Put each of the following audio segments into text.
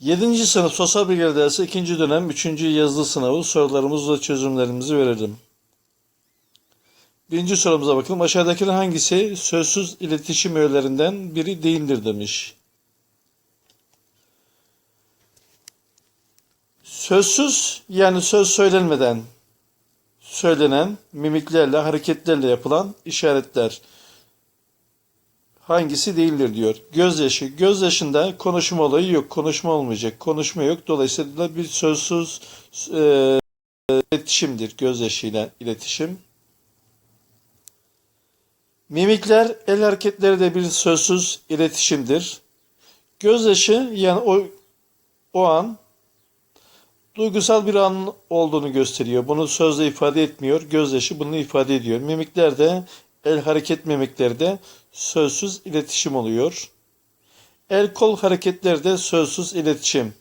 7. sınıf sosyal bilgiler dersi 2. dönem 3. yazılı sınavı sorularımız ve çözümlerimizi verelim. Birinci sorumuza bakalım. Aşağıdakilerin hangisi sözsüz iletişim öğelerinden biri değildir demiş. Sözsüz yani söz söylenmeden söylenen mimiklerle, hareketlerle yapılan işaretler hangisi değildir diyor. Gözyaşı. Gözyaşında konuşma olayı yok. Konuşma olmayacak. Konuşma yok. Dolayısıyla bir sözsüz e, iletişimdir. Gözyaşıyla iletişim. Mimikler, el hareketleri de bir sözsüz iletişimdir. Gözyaşı yani o o an duygusal bir an olduğunu gösteriyor. Bunu sözle ifade etmiyor. Gözyaşı bunu ifade ediyor. Mimikler de el hareket mimikleri de sözsüz iletişim oluyor. El kol hareketleri de sözsüz iletişim.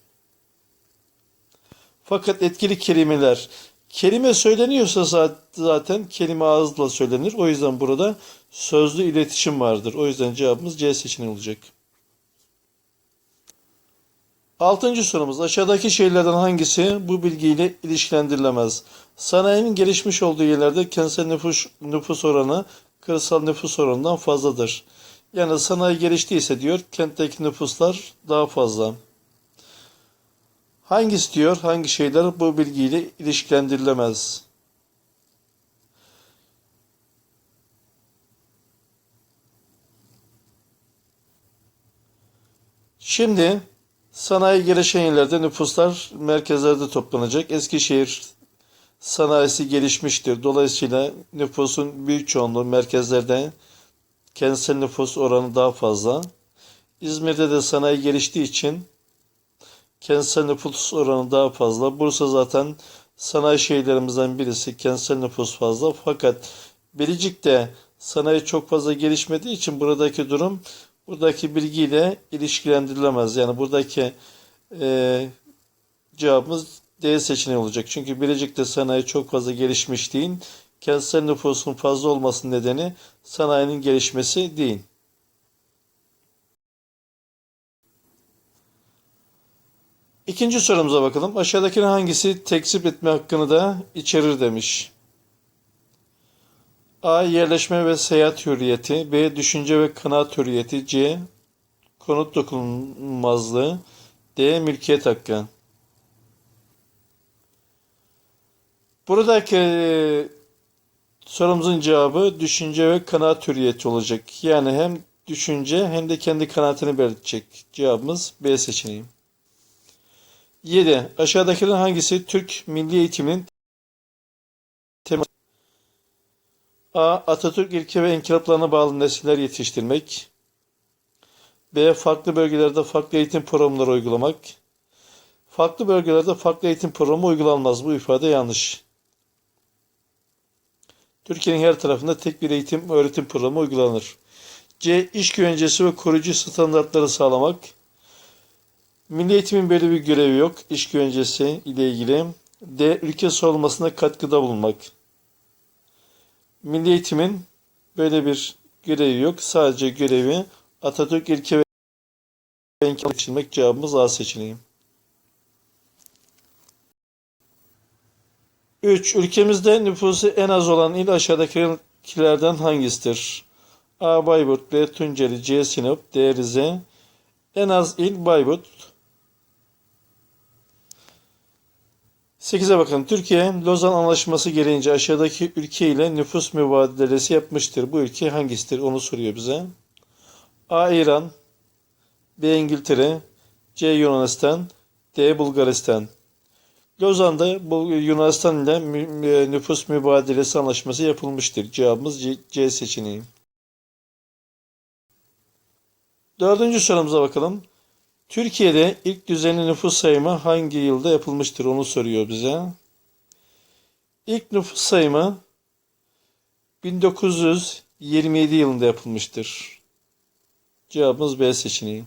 Fakat etkili kelimeler kelime söyleniyorsa zaten kelime ağızla söylenir. O yüzden burada sözlü iletişim vardır. O yüzden cevabımız C seçeneği olacak. Altıncı sorumuz aşağıdaki şeylerden hangisi bu bilgiyle ilişkilendirilemez? Sanayinin gelişmiş olduğu yerlerde kentsel nüfus, nüfus oranı kırsal nüfus oranından fazladır. Yani sanayi geliştiyse diyor kentteki nüfuslar daha fazla. Hangisi diyor hangi şeyler bu bilgiyle ilişkilendirilemez? Şimdi sanayi gelişen yerlerde nüfuslar merkezlerde toplanacak. Eskişehir sanayisi gelişmiştir. Dolayısıyla nüfusun büyük çoğunluğu merkezlerde kentsel nüfus oranı daha fazla. İzmir'de de sanayi geliştiği için kentsel nüfus oranı daha fazla. Bursa zaten sanayi şehirlerimizden birisi. Kentsel nüfus fazla. Fakat Bilecik'te sanayi çok fazla gelişmediği için buradaki durum buradaki bilgiyle ilişkilendirilemez. Yani buradaki e, cevabımız D seçeneği olacak. Çünkü Bilecik'te sanayi çok fazla gelişmiş değil. Kentsel nüfusun fazla olması nedeni sanayinin gelişmesi değil. İkinci sorumuza bakalım. Aşağıdakinin hangisi tekzip etme hakkını da içerir demiş. A. Yerleşme ve seyahat hürriyeti. B. Düşünce ve kanaat hürriyeti. C. Konut dokunulmazlığı. D. Mülkiyet hakkı. Buradaki e, sorumuzun cevabı düşünce ve kanaat hürriyeti olacak. Yani hem düşünce hem de kendi kanaatini belirtecek. Cevabımız B seçeneği. 7. Aşağıdakilerin hangisi Türk milli eğitiminin teması? A. Atatürk ilke ve inkılaplarına bağlı nesiller yetiştirmek. B. Farklı bölgelerde farklı eğitim programları uygulamak. Farklı bölgelerde farklı eğitim programı uygulanmaz. Bu ifade yanlış. Türkiye'nin her tarafında tek bir eğitim öğretim programı uygulanır. C. İş güvencesi ve koruyucu standartları sağlamak. Milli eğitimin böyle bir görevi yok. İş güvencesi ile ilgili. D. Ülke savunmasına katkıda bulunmak. Milli eğitimin böyle bir görevi yok. Sadece görevi Atatürk ilke ve geçirmek cevabımız A seçeneği. 3. Ülkemizde nüfusu en az olan il aşağıdakilerden hangisidir? A. Bayburt, B. Tunceli, C. Sinop, D. Rize. En az il Bayburt. 8'e bakın. Türkiye Lozan Anlaşması gereğince aşağıdaki ülke ile nüfus mübadelesi yapmıştır. Bu ülke hangisidir? Onu soruyor bize. A. İran B. İngiltere C. Yunanistan D. Bulgaristan Lozan'da bu Yunanistan ile nüfus mübadelesi anlaşması yapılmıştır. Cevabımız C, C seçeneği. Dördüncü sorumuza bakalım. Türkiye'de ilk düzenli nüfus sayımı hangi yılda yapılmıştır onu soruyor bize. İlk nüfus sayımı 1927 yılında yapılmıştır. Cevabımız B seçeneği.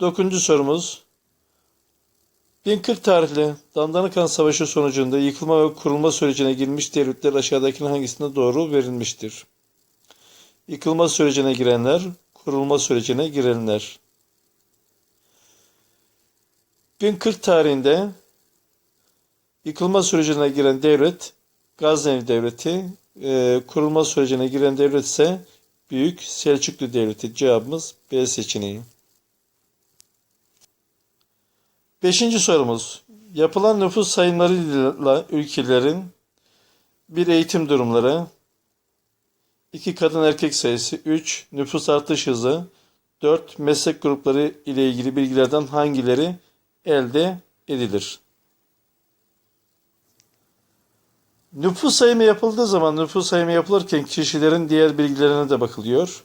Dokuzuncu sorumuz. 1040 tarihli Dandanakan Savaşı sonucunda yıkılma ve kurulma sürecine girmiş devletler aşağıdakinin hangisinde doğru verilmiştir? Yıkılma sürecine girenler, kurulma sürecine girenler. 1040 tarihinde yıkılma sürecine giren devlet Gazneli Devleti, e, kurulma sürecine giren devlet ise Büyük Selçuklu Devleti. Cevabımız B seçeneği. Beşinci sorumuz. Yapılan nüfus sayımlarıyla ülkelerin bir eğitim durumları, 2 kadın erkek sayısı, 3 nüfus artış hızı, 4 meslek grupları ile ilgili bilgilerden hangileri elde edilir? Nüfus sayımı yapıldığı zaman nüfus sayımı yapılırken kişilerin diğer bilgilerine de bakılıyor.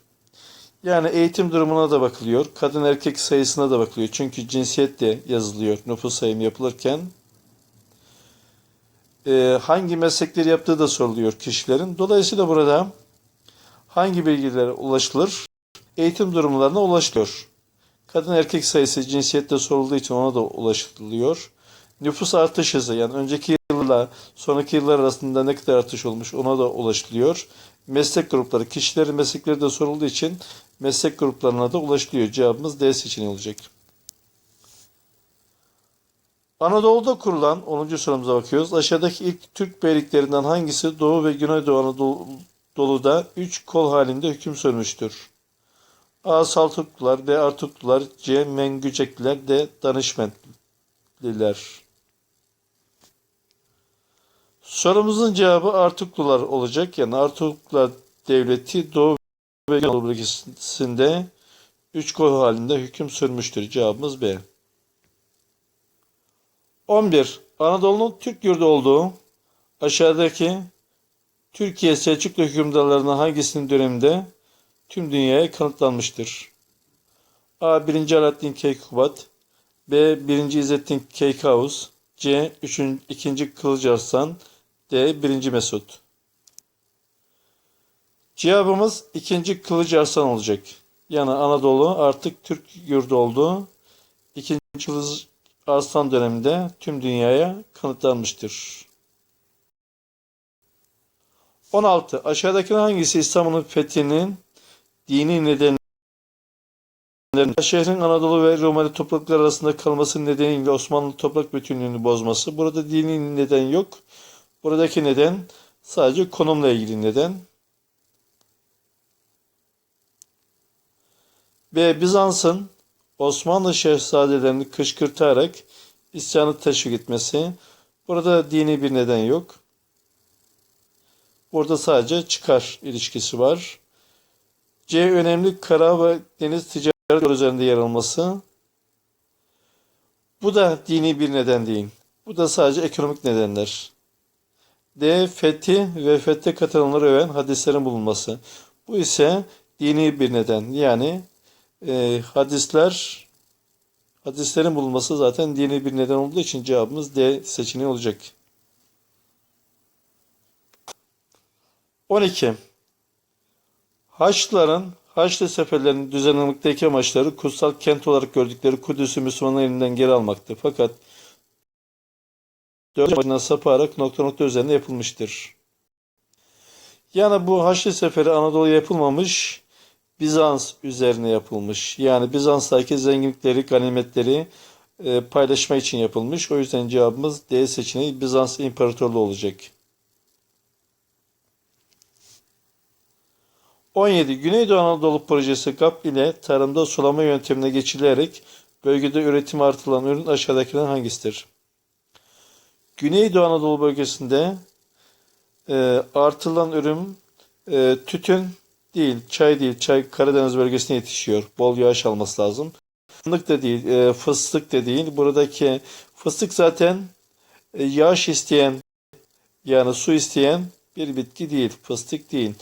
Yani eğitim durumuna da bakılıyor. Kadın erkek sayısına da bakılıyor. Çünkü cinsiyet de yazılıyor nüfus sayımı yapılırken. Ee, hangi meslekleri yaptığı da soruluyor kişilerin. Dolayısıyla burada hangi bilgilere ulaşılır? Eğitim durumlarına ulaşılıyor. Kadın erkek sayısı cinsiyette sorulduğu için ona da ulaşılıyor. Nüfus artış hızı yani önceki yılla sonraki yıllar arasında ne kadar artış olmuş ona da ulaşılıyor. Meslek grupları, kişilerin meslekleri de sorulduğu için meslek gruplarına da ulaşılıyor. Cevabımız D seçeneği olacak. Anadolu'da kurulan 10. sorumuza bakıyoruz. Aşağıdaki ilk Türk beyliklerinden hangisi Doğu ve Güneydoğu Anadolu'da 3 kol halinde hüküm sürmüştür? A. Saltuklular, B. Artuklular, C. Mengücekliler, D. Danışmentliler. Sorumuzun cevabı Artuklular olacak. Yani Artuklular Devleti Doğu ve Anadolu bölgesinde 3 kol halinde hüküm sürmüştür. Cevabımız B. 11. Anadolu'nun Türk yurdu olduğu aşağıdaki Türkiye Selçuklu hükümdarlarının hangisinin döneminde tüm dünyaya kanıtlanmıştır? A. 1. Alaaddin Keykubat B. 1. İzzettin Keykavus C. 3. 2. Kılıcı Arslan D. 1. Mesut Cevabımız 2. Kılıcı Arslan olacak. Yani Anadolu artık Türk yurdu oldu. 2. Kılıcı Arslan döneminde tüm dünyaya kanıtlanmıştır. 16. Aşağıdaki hangisi İstanbul'un fethinin dini nedenlerinden şehrin Anadolu ve Romani topraklar arasında kalması nedeniyle Osmanlı toprak bütünlüğünü bozması. Burada dini neden yok. Buradaki neden sadece konumla ilgili neden. B. Bizans'ın Osmanlı şehzadelerini kışkırtarak isyanı teşvik etmesi. Burada dini bir neden yok. Burada sadece çıkar ilişkisi var. C. Önemli kara ve deniz ticaret üzerinde yer alması. Bu da dini bir neden değil. Bu da sadece ekonomik nedenler. D. Fethi ve fethe katılanları öven hadislerin bulunması. Bu ise dini bir neden. Yani e, hadisler hadislerin bulunması zaten dini bir neden olduğu için cevabımız D seçeneği olacak. 12. Haçlıların Haçlı seferlerinin düzenlemelikteki amaçları kutsal kent olarak gördükleri Kudüs'ü Müslümanların elinden geri almaktı. Fakat dört başına saparak nokta nokta üzerinde yapılmıştır. Yani bu Haçlı seferi Anadolu'ya yapılmamış, Bizans üzerine yapılmış. Yani Bizans'taki zenginlikleri, ganimetleri e, paylaşma için yapılmış. O yüzden cevabımız D seçeneği Bizans İmparatorluğu olacak. 17. Güneydoğu Anadolu Projesi GAP ile tarımda sulama yöntemine geçilerek bölgede üretim artılan ürün aşağıdakilerden hangisidir? Güneydoğu Anadolu bölgesinde e, artılan ürün e, tütün değil, çay değil. Çay Karadeniz bölgesine yetişiyor. Bol yağış alması lazım. Fındık da değil, e, fıstık da değil. Buradaki fıstık zaten e, yağış isteyen yani su isteyen bir bitki değil. Fıstık değil.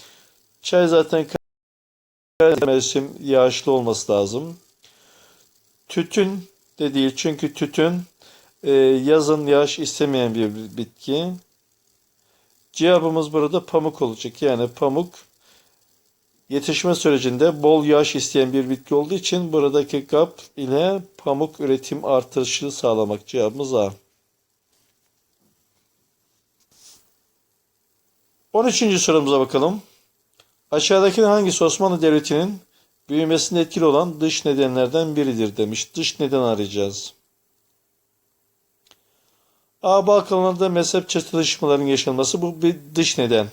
Çay zaten mevsim yağışlı olması lazım. Tütün de değil çünkü tütün e, yazın yağış istemeyen bir bitki. Cevabımız burada pamuk olacak. Yani pamuk yetişme sürecinde bol yağış isteyen bir bitki olduğu için buradaki GAP ile pamuk üretim artışı sağlamak cevabımız A. 13. sorumuza bakalım. Aşağıdaki hangisi Osmanlı Devleti'nin büyümesinde etkili olan dış nedenlerden biridir demiş. Dış neden arayacağız. A. Balkanlarda mezhep çatışmalarının yaşanması bu bir dış neden.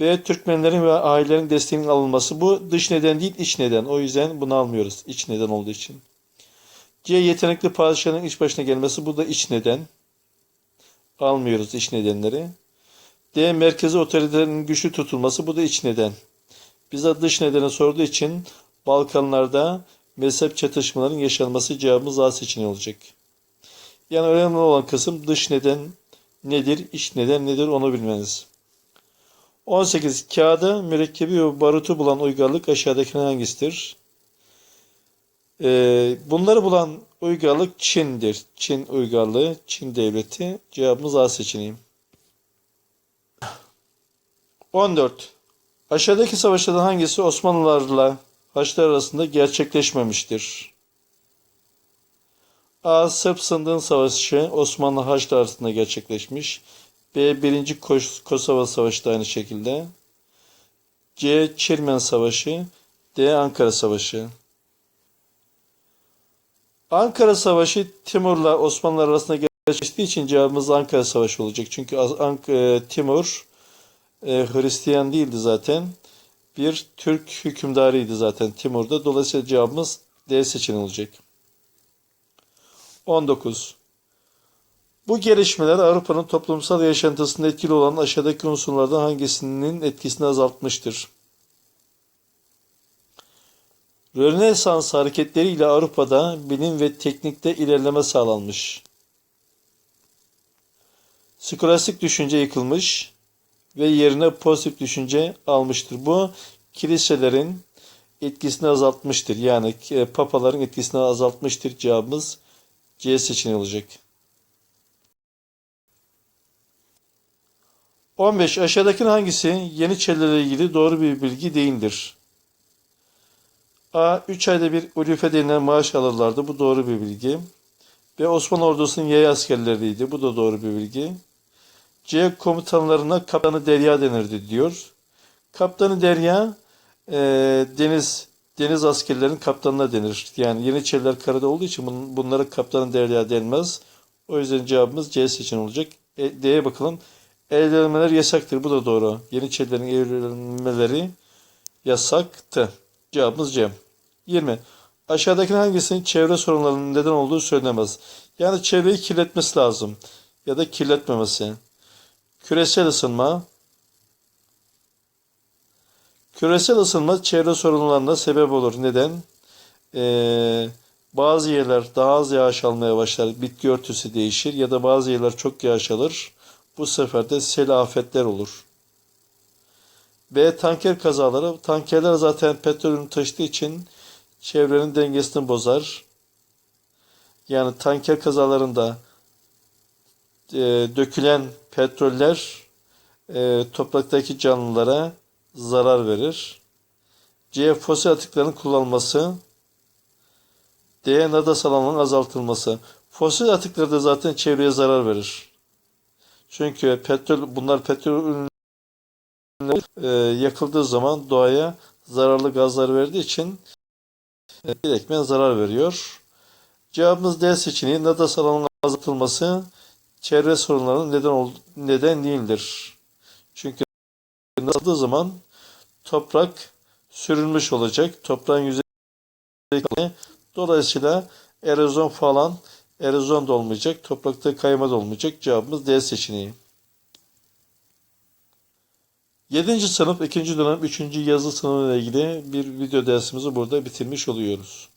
B. Türkmenlerin ve ailelerin desteğinin alınması bu dış neden değil iç neden. O yüzden bunu almıyoruz iç neden olduğu için. C. Yetenekli padişahın iş başına gelmesi bu da iç neden. Almıyoruz iç nedenleri. D. Merkezi otoritenin güçlü tutulması bu da iç neden. Bize dış nedeni sorduğu için Balkanlarda mezhep çatışmaların yaşanması cevabımız A seçeneği olacak. Yani önemli olan kısım dış neden nedir, iç neden nedir onu bilmeniz. 18. Kağıda mürekkebi ve barutu bulan uygarlık aşağıdakilerden hangisidir? Ee, bunları bulan uygarlık Çin'dir. Çin uygarlığı, Çin devleti. Cevabımız A seçeneği. 14. Aşağıdaki savaşlardan hangisi Osmanlılarla Haçlılar arasında gerçekleşmemiştir? A. Sırp Sındığın Savaşı Osmanlı Haçlı arasında gerçekleşmiş. B. Birinci Kos- Kosova Savaşı da aynı şekilde. C. Çirmen Savaşı. D. Ankara Savaşı. Ankara Savaşı Timur'la Osmanlılar arasında gerçekleştiği için cevabımız Ankara Savaşı olacak. Çünkü e, Timur e, Hristiyan değildi zaten. Bir Türk hükümdarıydı zaten Timur'da. Dolayısıyla cevabımız D seçeneği olacak. 19. Bu gelişmeler Avrupa'nın toplumsal yaşantısında etkili olan aşağıdaki unsurlardan hangisinin etkisini azaltmıştır? Rönesans hareketleriyle Avrupa'da bilim ve teknikte ilerleme sağlanmış. Skolastik düşünce yıkılmış ve yerine pozitif düşünce almıştır. Bu kiliselerin etkisini azaltmıştır. Yani e, papaların etkisini azaltmıştır. Cevabımız C seçeneği olacak. 15. Aşağıdakinin hangisi Yeniçerilerle ilgili doğru bir bilgi değildir? A. 3 ayda bir ulufe denilen maaş alırlardı. Bu doğru bir bilgi. B. Osmanlı ordusunun yaya askerleriydi. Bu da doğru bir bilgi. C. Komutanlarına kaptanı derya denirdi diyor. Kaptanı derya e, deniz deniz askerlerinin kaptanına denir. Yani Yeniçeriler karada olduğu için bun- bunlara kaptanı derya denmez. O yüzden cevabımız C seçeneği olacak. E, D'ye bakalım. Evlenmeler yasaktır. Bu da doğru. Yeniçerilerin evlenmeleri yasaktı. Cevabımız C. 20. Aşağıdaki hangisinin çevre sorunlarının neden olduğu söylenemez. Yani çevreyi kirletmesi lazım. Ya da kirletmemesi. Küresel ısınma. Küresel ısınma çevre sorunlarına sebep olur. Neden? Ee, bazı yerler daha az yağış almaya başlar. Bitki örtüsü değişir. Ya da bazı yerler çok yağış alır. Bu sefer de sel afetler olur. B. Tanker kazaları. Tankerler zaten petrolünü taşıdığı için çevrenin dengesini bozar. Yani tanker kazalarında e, dökülen petroller e, topraktaki canlılara zarar verir. C. Fosil atıkların kullanılması. D. Nadas alanının azaltılması. Fosil atıkları da zaten çevreye zarar verir. Çünkü petrol bunlar petrol ürünleri e, yakıldığı zaman doğaya zararlı gazlar verdiği için e, direktmen zarar veriyor. Cevabımız D seçeneği. Nadas alanının azaltılması çevre sorunlarının neden neden değildir. Çünkü azaldığı zaman toprak sürülmüş olacak. Toprağın yüzeyi dolayısıyla erozyon falan erozyon da olmayacak. Toprakta kayma da olmayacak. Cevabımız D seçeneği. 7. sınıf 2. dönem 3. yazı sınavı ile ilgili bir video dersimizi burada bitirmiş oluyoruz.